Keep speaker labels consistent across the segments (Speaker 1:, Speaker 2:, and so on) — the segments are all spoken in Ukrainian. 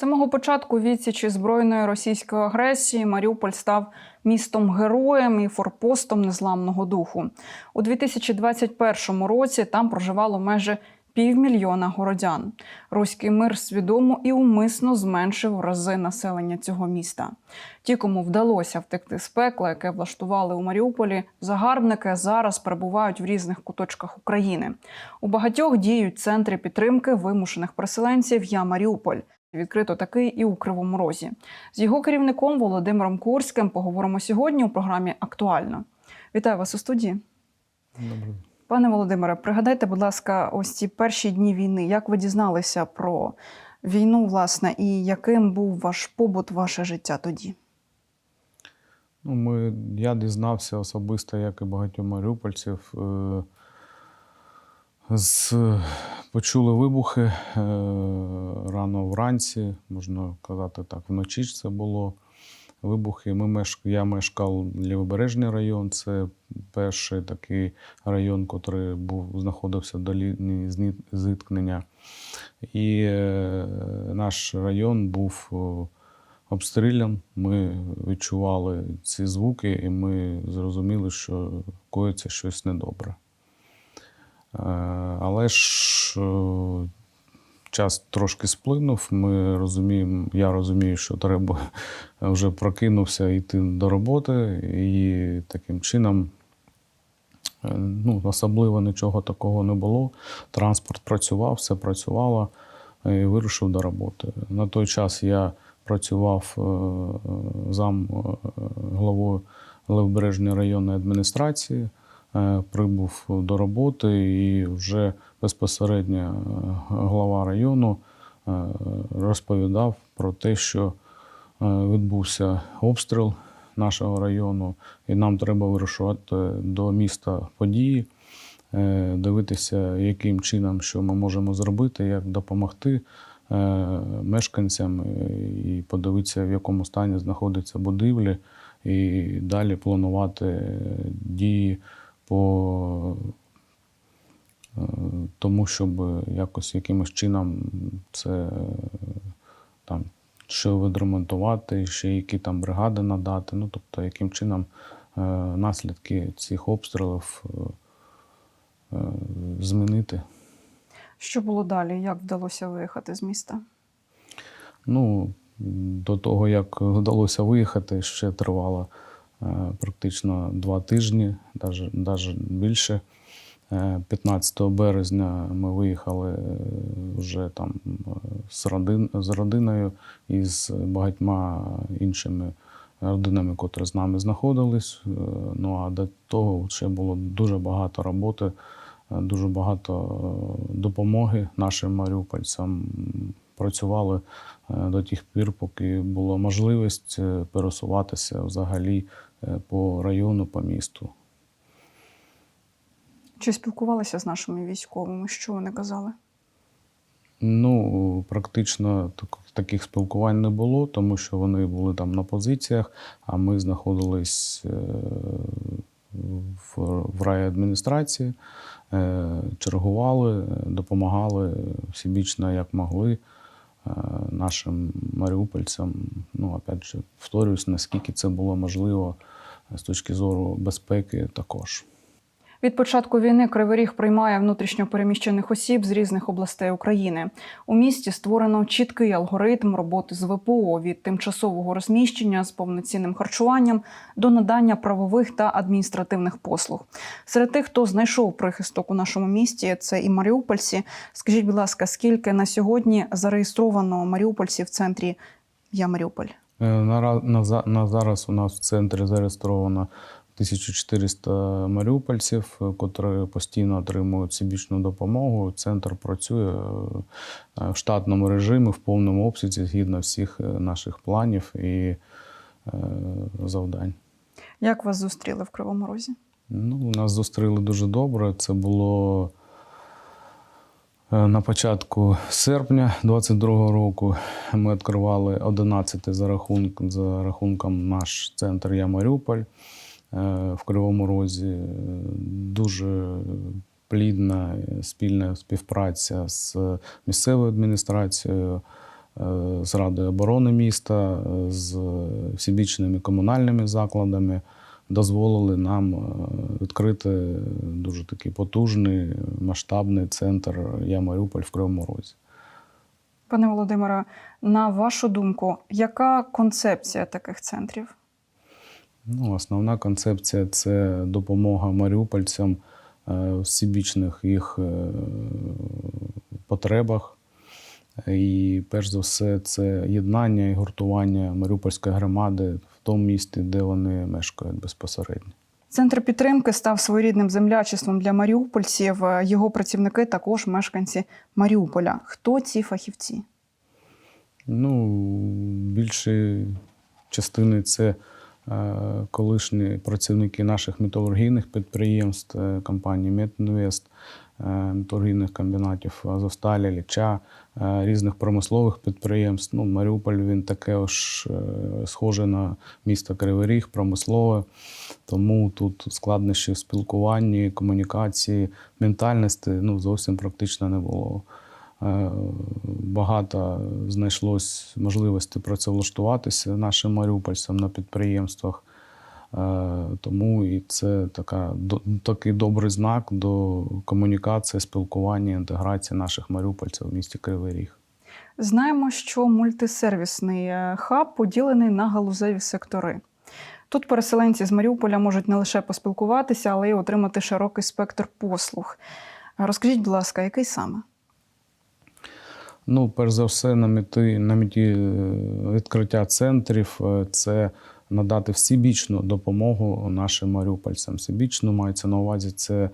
Speaker 1: самого початку відсічі збройної російської агресії Маріуполь став містом героєм і форпостом незламного духу. У 2021 році там проживало майже півмільйона городян. Руський мир свідомо і умисно зменшив рази населення цього міста. Ті, кому вдалося втекти з пекла, яке влаштували у Маріуполі, загарбники зараз перебувають в різних куточках України. У багатьох діють центри підтримки вимушених переселенців Я Маріуполь. Відкрито такий і у Кривому Розі. З його керівником Володимиром Курським поговоримо сьогодні у програмі Актуально. Вітаю вас у студії.
Speaker 2: Добре.
Speaker 1: Пане Володимире, пригадайте, будь ласка, ось ці перші дні війни. Як ви дізналися про війну, власне, і яким був ваш побут, ваше життя тоді?
Speaker 2: Ну, ми, я дізнався особисто, як і багатьом маріупольців. Е, з, почули вибухи е, рано вранці, можна казати так, вночі ж це було. Вибухи. Ми мешк... Я мешкав Лівобережний район, це перший такий район, який був, знаходився до лінії зіткнення. І е, наш район був обстрілян. Ми відчували ці звуки, і ми зрозуміли, що коїться щось недобре. Е, Але ж е, час трошки сплинув. Ми розуміємо, я розумію, що треба вже прокинувся йти до роботи, і таким чином. е, Ну, особливо нічого такого не було. Транспорт працював, все працювало і вирушив до роботи. На той час я працював зам головою Левобережної районної адміністрації, прибув до роботи і вже безпосередньо е, глава району е, розповідав про те, що е, відбувся обстріл нашого району, і нам треба вирушувати до міста події, е, дивитися, яким чином що ми можемо зробити, як допомогти е, мешканцям е, і подивитися, в якому стані знаходяться будівлі, і далі планувати е, дії по е, тому, щоб якось якимось чином це там що відремонтувати, ще які там бригади надати. Ну, тобто, яким чином е, наслідки цих обстрілів е, змінити.
Speaker 1: Що було далі? Як вдалося виїхати з міста?
Speaker 2: Ну, до того, як вдалося виїхати, ще тривало практично два тижні, навіть більше. Е, 15 березня ми виїхали е, вже там е, з, родин, з родиною і з багатьма іншими родинами, котрі з нами знаходились. Е, Ну а до того ще було дуже багато роботи, е, дуже багато е, допомоги нашим маріупольцям. Працювали е, до тих пір, поки була можливість е, пересуватися взагалі е, по району, по місту.
Speaker 1: Чи спілкувалися з нашими військовими? Що вони казали?
Speaker 2: Ну, практично таких спілкувань не було, тому що вони були там на позиціях, а ми знаходились в, райадміністрації, чергували, допомагали всебічно, як могли нашим маріупольцям. Ну, опять же, повторюсь, наскільки це було можливо е, з точки зору безпеки також.
Speaker 1: Від початку війни Кривий Ріг приймає внутрішньо переміщених осіб з різних областей України. У місті створено чіткий алгоритм роботи з ВПО від тимчасового розміщення з повноцінним харчуванням до надання правових та адміністративних послуг. Серед тих, хто знайшов прихисток у нашому місті, це і маріупольці. Скажіть, будь ласка, скільки на сьогодні зареєстровано маріупольців в центрі Я Маріуполь?
Speaker 2: Е, На, на, на зараз у нас в центрі зареєстровано 1400 маріупольців, котрі постійно отримують всебічну допомогу. Центр працює е, в штатному режимі, в повному обсязі, згідно всіх е, наших планів і е, завдань.
Speaker 1: Як вас зустріли в Кривому Розі?
Speaker 2: Ну, нас зустріли дуже добре. Це було на початку серпня 22-го року. Ми відкривали 11 за, рахунк, за рахунком наш центр Я Маріуполь в Кривому Розі. Е, Дуже плідна е, спільна співпраця з місцевою адміністрацією. з Радою оборони міста, е, з всебічними комунальними закладами дозволили нам е, відкрити дуже такий потужний масштабний центр Я Маріуполь в Кривому Розі.
Speaker 1: Пане Володимире, на вашу думку, яка концепція таких центрів?
Speaker 2: Ну, основна концепція це допомога маріупольцям е, в всебічних їх е, потребах. І перш за все, це єднання і гуртування маріупольської громади в тому місті, де вони мешкають безпосередньо.
Speaker 1: Центр підтримки став своєрідним землячеством для маріупольців. Його працівники також мешканці Маріуполя. Хто ці фахівці?
Speaker 2: Ну, більші частини це колишні працівники наших металургійних підприємств, е, компанії Метінвест, е, металургійних комбінатів Азовсталі, Ліча, е, різних промислових підприємств. Ну, Маріуполь він таке ж е, схоже на місто Кривий Ріг, промислове. Тому тут складнощів в спілкуванні, комунікації, ментальності ну, зовсім практично не було. Е, Багато знайшлось можливості працевлаштуватися нашим маріупольцям на підприємствах. Е, Тому і це така, такий добрий знак до комунікації, спілкування, інтеграції наших маріупольців в місті Кривий Ріг.
Speaker 1: Знаємо, що мультисервісний е, хаб поділений на галузеві сектори. Тут переселенці з Маріуполя можуть не лише поспілкуватися, але й отримати широкий спектр послуг. Розкажіть, будь ласка, який саме?
Speaker 2: Ну, перш за все, на меті, на меті е, відкриття центрів е, це надати всебічну допомогу нашим маріупольцям. Всебічну мається на увазі це е,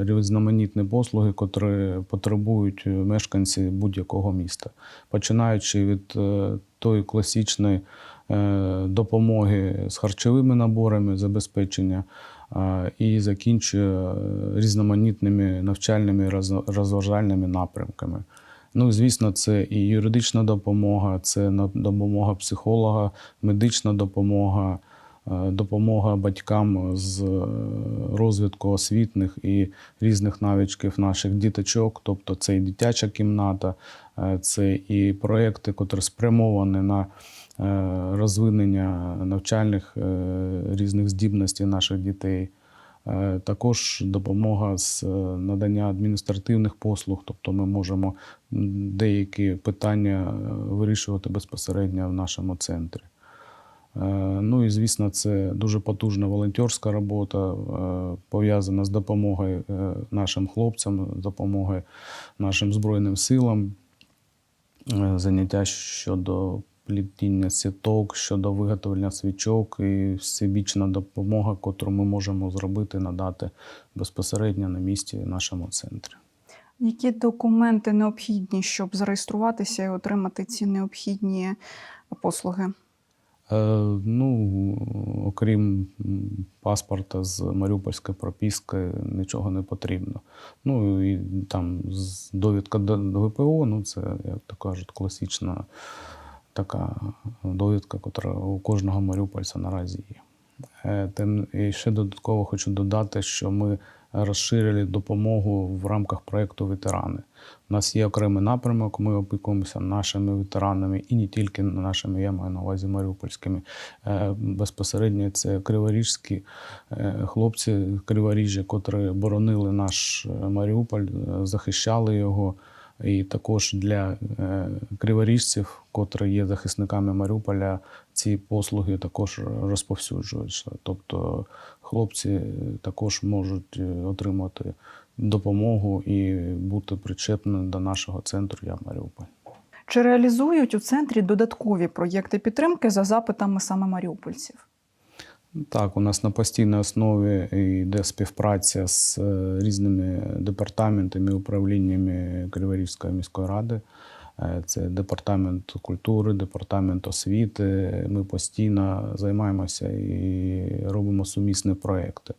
Speaker 2: різноманітні послуги, котрі потребують мешканці будь-якого міста, починаючи від тої класичної допомоги з харчовими наборами, забезпечення. І закінчує різноманітними навчальними роз- розважальними напрямками. Ну, звісно, це і юридична допомога, це допомога психолога, медична допомога, е, допомога батькам з е, розвитку освітних і різних навичків наших діточок. Тобто це і дитяча кімната, е, це і проекти, котрі спрямовані на розвинення навчальних різних здібностей наших дітей. Е, Також допомога з е, надання адміністративних послуг, тобто ми можемо деякі питання е, вирішувати безпосередньо в нашому центрі. Ну і звісно, це дуже потужна волонтерська робота, пов'язана з допомогою нашим хлопцям, допомогою нашим Збройним силам, заняття щодо плетіння сіток, щодо виготовлення свічок і всебічна допомога, яку ми можемо зробити, надати безпосередньо на місці в нашому центрі.
Speaker 1: Які документи необхідні, щоб зареєструватися і отримати ці необхідні послуги?
Speaker 2: Е, ну, окрім паспорта з маріупольською пропискою, нічого не потрібно. Ну і там довідка до до ВПО, ну це, як то кажуть, класична така довідка, яка у кожного маріупольця наразі є. Е, Тим і ще додатково хочу додати, що ми розширили допомогу в рамках проєкту ветерани. У нас є окремий напрямок, ми опікуємося нашими ветеранами і не тільки нашими, я маю на увазі маріупольськими. Е, Безпосередньо це криворіжські е, хлопці Криворіжжя, котрі боронили наш Маріуполь, захищали його. І також для е, криворіжців, котрі є захисниками Маріуполя, ці послуги також розповсюджуються. Тобто хлопці також можуть е, отримати допомогу і бути причепними до нашого центру Я Маріуполь.
Speaker 1: Чи реалізують у центрі додаткові проєкти підтримки за запитами саме маріупольців?
Speaker 2: Так, у нас на постійній основі йде співпраця з е, різними департаментами управліннями Криворізької міської ради. Е, Це департамент культури, департамент освіти. Ми постійно займаємося і робимо сумісні проекти.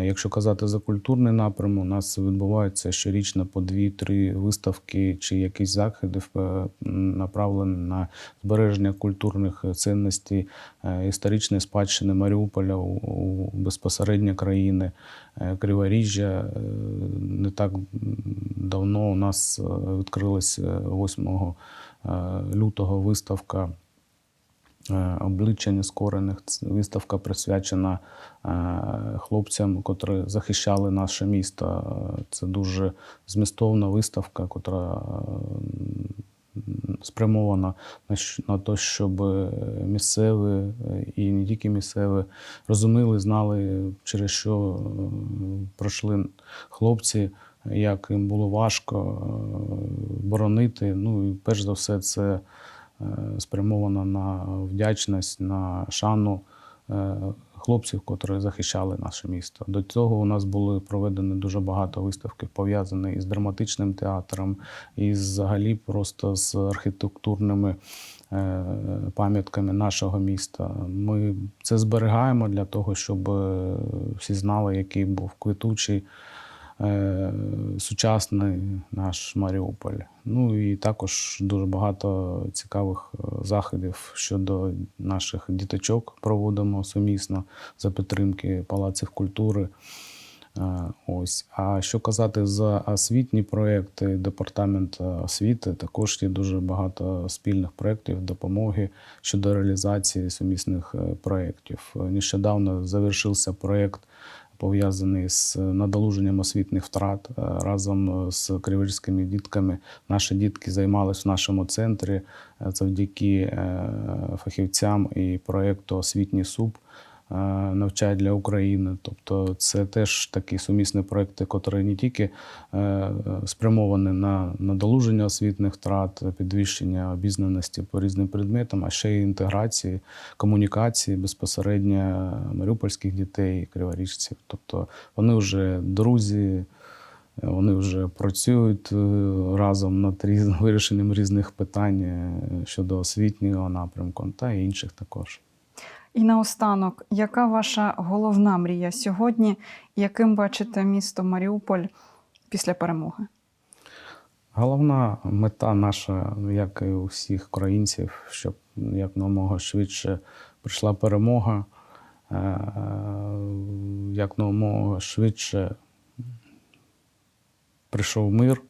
Speaker 2: Якщо казати за культурний напрям, у нас відбуваються щорічно по дві-три виставки чи якісь заходи е, направлені на збереження культурних цінностей е, історичної спадщини Маріуполя у, безпосередньо країни е, Криворіжжя. Не так давно у нас відкрилась е, 8 е, лютого виставка обличчя нескорених. Виставка присвячена е, хлопцям, котрі захищали наше місто. Е, Це дуже змістовна виставка, котра е, спрямована на те, щоб е, місцеві е, і не тільки місцеві розуміли, знали, через що е, пройшли хлопці, як їм було важко е, боронити. Ну і перш за все, це е, спрямовано на вдячність, на шану е, хлопців, котрі захищали наше місто. До цього у нас були проведені дуже багато виставок, пов'язаних із драматичним театром, і взагалі просто з архітектурними е, пам'ятками нашого міста. Ми це зберігаємо для того, щоб всі знали, який був квітучий сучасний наш Маріуполь. Ну і також дуже багато цікавих е, заходів щодо наших діточок проводимо сумісно за підтримки палаців культури. Е, Ось. А що казати за освітні проекти, департамент е, освіти, також є дуже багато спільних проєктів допомоги щодо реалізації сумісних е, проєктів. Е, Нещодавно завершився проєкт пов'язаний з надолуженням освітніх втрат Е, разом з криворізькими дітками. Наші дітки займалися в нашому центрі е, завдяки е, фахівцям і проєкту Освітній СУП е, навчають для України. Тобто це теж такі сумісні проекти, які не тільки е, спрямовані на надолуження освітних втрат, підвищення обізнаності по різним предметам, а ще й інтеграції, комунікації безпосередньо маріупольських дітей криворіжців. Тобто вони вже друзі. Вони вже працюють е, разом над вирішенням різних питань щодо освітнього напрямку та інших також.
Speaker 1: І наостанок, яка ваша головна мрія сьогодні? Яким бачите місто Маріуполь після перемоги?
Speaker 2: Головна мета наша, як і у всіх українців, щоб якомога швидше прийшла перемога, е, якомога швидше прийшов мир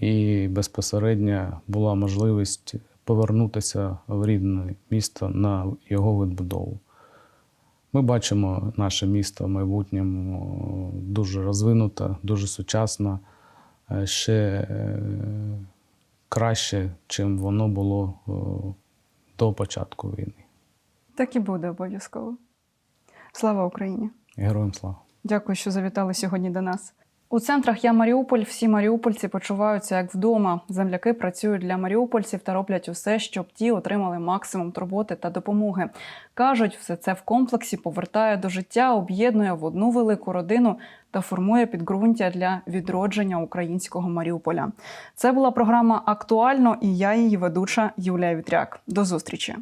Speaker 2: і безпосередньо була можливість повернутися в рідне місто на його відбудову. Ми бачимо наше місто в майбутньому дуже розвинуте, дуже сучасне, е, ще е, краще, чим воно було е, до початку війни.
Speaker 1: Так і буде обов'язково. Слава Україні!
Speaker 2: Героям слава!
Speaker 1: Дякую, що завітали сьогодні до нас. У центрах Я Маріуполь всі маріупольці почуваються як вдома. Земляки працюють для маріупольців та роблять усе, щоб ті отримали максимум турботи та допомоги. Кажуть, все це в комплексі повертає до життя, об'єднує в одну велику родину та формує підґрунтя для відродження українського Маріуполя. Це була програма Актуально і я її ведуча Юлія Вітряк. До зустрічі.